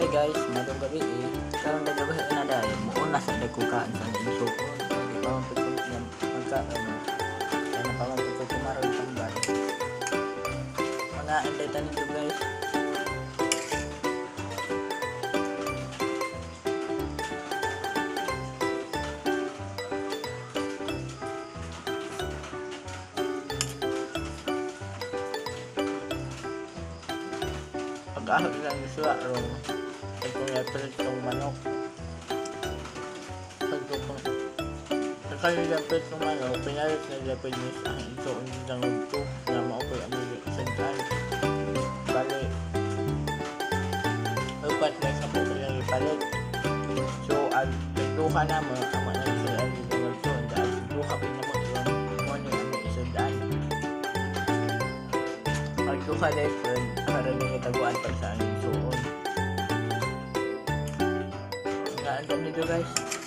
Hi guys, madong gabi eh. Karang gagawa na dahil mo na sa nagkukaan sa inso ko. Hindi pa man pagkul yan. Magkaan. Kaya na pa man pagkul kumaroon pang bali. Mga intay tanin to guys. Pag-ahog lang. Siyempre, itong manok. Pagkakalilapit lapit ng manok, pinalit na lapit niya sa ito ng ito na maupoy ang mga isang tali. Bali, upat na sa po kaya ipalit. So, ang pagduka naman, ang mga isang tali ng ito, ka ang dahil pagduka pinalit Pagduka na ito, para nang itaguan pa sa akin. 咱咱们就该